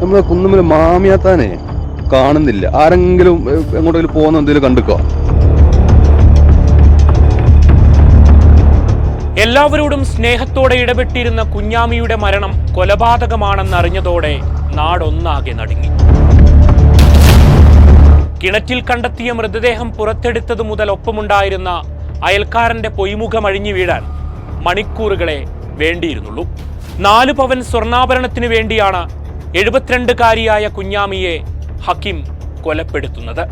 നമ്മളെ കുന്നുമ്മൽ മാമിയാത്താനെ കാണുന്നില്ല. ആരെങ്കിലും എങ്ങോട്ടെങ്കിലും പോകുന്ന എന്തെങ്കിലും കണ്ടുക്കോ? എല്ലാവരോടും സ്നേഹത്തോടെ ഇടപെട്ടിരുന്ന കുഞ്ഞാമിയുടെ മരണം കൊലപാതകമാണെന്നറിഞ്ഞതോടെ നാടൊന്നാകെ നടുങ്ങി. കിണറ്റിൽ കണ്ടെത്തിയ മൃതദേഹം പുറത്തെടുത്തതു മുതൽ ഒപ്പമുണ്ടായിരുന്ന അയൽക്കാരന്റെ പൊയ്മുഖം അഴിഞ്ഞു വീഴാൻ മണിക്കൂറുകളെ വേണ്ടിയിരുന്നുള്ളൂ. നാലു പവൻ സ്വർണാഭരണത്തിനു വേണ്ടിയാണ് എഴുപത്തിരണ്ടുകാരിയായ കുഞ്ഞാമിയെ ഹക്കിം കൊലപ്പെടുത്തുന്നത്.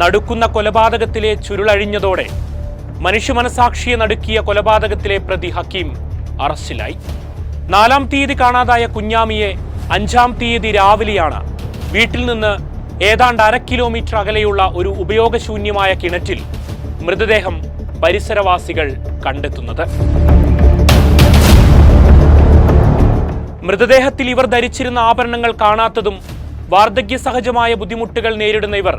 നടുക്കുന്ന കൊലപാതകത്തിലെ ചുരുളഴിഞ്ഞതോടെ മനുഷ്യ മനസാക്ഷിയെ നടുക്കിയ കൊലപാതകത്തിലെ പ്രതി ഹക്കീം അറസ്റ്റിലായി. നാലാം തീയതി കാണാതായ കുഞ്ഞാമിയെ അഞ്ചാം തീയതി രാവിലെയാണ് വീട്ടിൽ നിന്ന് ഏതാണ്ട് അര കിലോമീറ്റർ അകലെയുള്ള ഒരു ഉപയോഗശൂന്യമായ കിണറ്റിൽ മൃതദേഹം പരിസരവാസികൾ കണ്ടെത്തുന്നത്. മൃതദേഹത്തിൽ ഇവർ ധരിച്ചിരുന്ന ആഭരണങ്ങൾ കാണാത്തതും വാർദ്ധക്യ സഹജമായ ബുദ്ധിമുട്ടുകൾ നേരിടുന്ന ഇവർ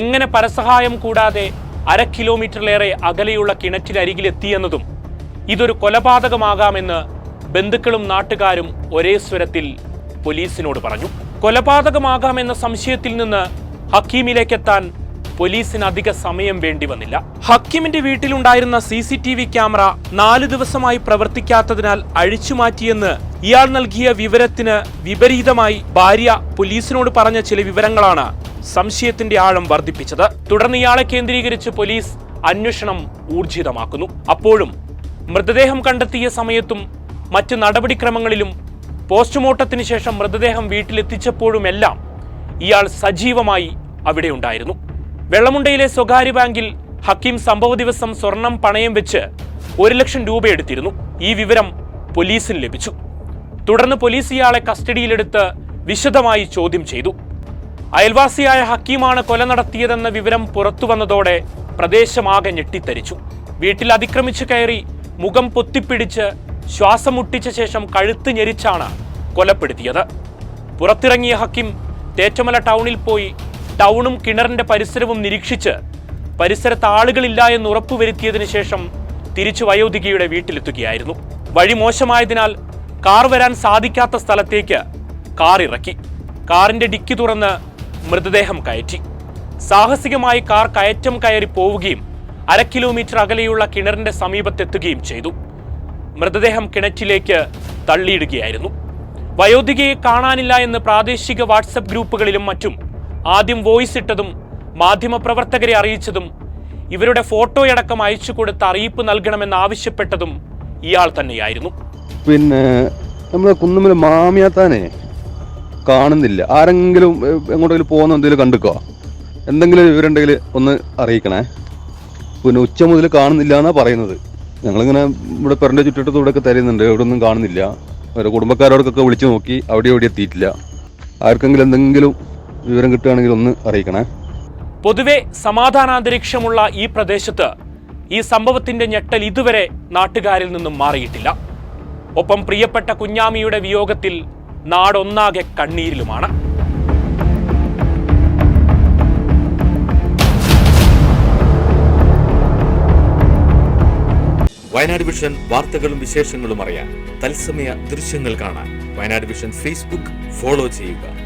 എങ്ങനെ പരസഹായം കൂടാതെ അര കിലോമീറ്ററിലേറെ അകലെയുള്ള കിണറ്റിനരികിലെത്തിയെന്നതും ഇതൊരു കൊലപാതകമാകാമെന്ന് ബന്ധുക്കളും നാട്ടുകാരും ഒരേ സ്വരത്തിൽ പോലീസിനോട് പറഞ്ഞു. കൊലപാതകമാകാമെന്ന സംശയത്തിൽ നിന്ന് ഹക്കീമിലേക്കെത്താൻ പോലീസിന് അധിക സമയം വേണ്ടി വന്നില്ല. ഹക്കിമിന്റെ വീട്ടിലുണ്ടായിരുന്ന C C T V camera നാല് ദിവസമായി പ്രവർത്തിക്കാത്തതിനാൽ അഴിച്ചുമാറ്റിയെന്ന് ഇയാൾ നൽകിയ വിവരത്തിന് വിപരീതമായി ഭാര്യ പോലീസിനോട് പറഞ്ഞ ചില വിവരങ്ങളാണ് സംശയത്തിന്റെ ആഴം വർദ്ധിപ്പിച്ചത്. തുടർന്ന് ഇയാളെ കേന്ദ്രീകരിച്ച് പോലീസ് അന്വേഷണം ഊർജിതമാക്കുന്നു. അപ്പോഴും മൃതദേഹം കണ്ടെത്തിയ സമയത്തും മറ്റ് നടപടിക്രമങ്ങളിലും പോസ്റ്റ്മോർട്ടത്തിന് ശേഷം മൃതദേഹം വീട്ടിലെത്തിച്ചപ്പോഴുമെല്ലാം ഇയാൾ സജീവമായി അവിടെ ഉണ്ടായിരുന്നു. വെള്ളമുണ്ടയിലെ സ്വകാര്യ ബാങ്കിൽ ഹക്കീം സംഭവ ദിവസം സ്വർണം പണയം വെച്ച് ഒരു ലക്ഷം രൂപ എടുത്തിരുന്നു. ഈ വിവരം പോലീസിന് ലഭിച്ചു. തുടർന്ന് പോലീസ് ഇയാളെ കസ്റ്റഡിയിലെടുത്ത് വിശദമായി ചോദ്യം ചെയ്തു. അയൽവാസിയായ ഹക്കീമാണ് കൊല നടത്തിയതെന്ന വിവരം പുറത്തു വന്നതോടെ പ്രദേശമാകെ ഞെട്ടിത്തരിച്ചു. വീട്ടിൽ അതിക്രമിച്ചു കയറി മുഖം പൊത്തിപ്പിടിച്ച് ശ്വാസം മുട്ടിച്ച ശേഷം കഴുത്ത് ഞെരിച്ചാണ് കൊലപ്പെടുത്തിയത്. പുറത്തിറങ്ങിയ ഹക്കിം തേറ്റമല ടൗണിൽ പോയി ടൗണും കിണറിന്റെ പരിസരവും നിരീക്ഷിച്ച് പരിസരത്ത് ആളുകളില്ല എന്ന് ഉറപ്പുവരുത്തിയതിനു ശേഷം തിരിച്ചു വയോധികയുടെ വീട്ടിലെത്തുകയായിരുന്നു. വഴി മോശമായതിനാൽ കാർ വരാൻ സാധിക്കാത്ത സ്ഥലത്തേക്ക് കാർ ഇറക്കി. കാറിന്റെ ഡിക്കി തുറന്ന് മൃതദേഹം കയറ്റി. സാഹസികമായി കാർ കയറ്റം കയറി പോവുകയും അര കിലോമീറ്റർ അകലെയുള്ള കിണറിന്റെ സമീപത്തെത്തുകയും ചെയ്തു. മൃതദേഹം കിണറ്റിലേക്ക് തള്ളിയിടുകയായിരുന്നു. വയോധികയെ കാണാനില്ല എന്ന് പ്രാദേശിക വാട്സപ്പ് ഗ്രൂപ്പുകളിലും മറ്റും ആദ്യം വോയിസ് ഇട്ടതും മാധ്യമപ്രവർത്തകരെ അറിയിച്ചതും ഇവരുടെ ഫോട്ടോയടക്കം അയച്ചു കൊടുത്ത് അറിയിപ്പ് നൽകണമെന്ന് ആവശ്യപ്പെട്ടതും ഇയാൾ തന്നെയായിരുന്നു. പിന്നെ നമ്മളെ കുന്നുമല മാമിയാത്താനെ കാണുന്നില്ല. ആരെങ്കിലും എങ്ങോട്ടെങ്കിലും പോകുന്ന എന്തെങ്കിലും കണ്ടുക്കോ? എന്തെങ്കിലും വിവരമുണ്ടെങ്കിൽ ഒന്ന് അറിയിക്കണേ. പിന്നെ ഉച്ച മുതൽ കാണുന്നില്ല എന്നാ പറയുന്നത്. ഞങ്ങളിങ്ങനെ ഇവിടെ പെരന്റെ ചുറ്റത്തൂടെയൊക്കെ തരുന്നുണ്ട് ഇവിടെ ഒന്നും കാണുന്നില്ല. ഓരോ കുടുംബക്കാരോടൊക്കെ വിളിച്ചു നോക്കി അവിടെ എവിടെ എത്തിയിട്ടില്ല. ആർക്കെങ്കിലും എന്തെങ്കിലും വിവരം കിട്ടുകയാണെങ്കിൽ ഒന്ന് അറിയിക്കണേ. പൊതുവെ സമാധാനാന്തരീക്ഷമുള്ള ഈ പ്രദേശത്ത് ഈ സംഭവത്തിന്റെ ഞെട്ടൽ ഇതുവരെ നാട്ടുകാരിൽ നിന്നും മാറിയിട്ടില്ല. ഒപ്പം പ്രിയപ്പെട്ട കുഞ്ഞാമിയുടെ വിയോഗത്തിൽ നാടൊന്നാകെ കണ്ണീരിലുമാണ്. വയനാട് വിഷൻ വാർത്തകളും വിശേഷങ്ങളും അറിയാൻ തത്സമയ ദൃശ്യങ്ങൾ കാണാൻ വയനാട് വിഷൻ ഫേസ്ബുക്ക് ഫോളോ ചെയ്യുക.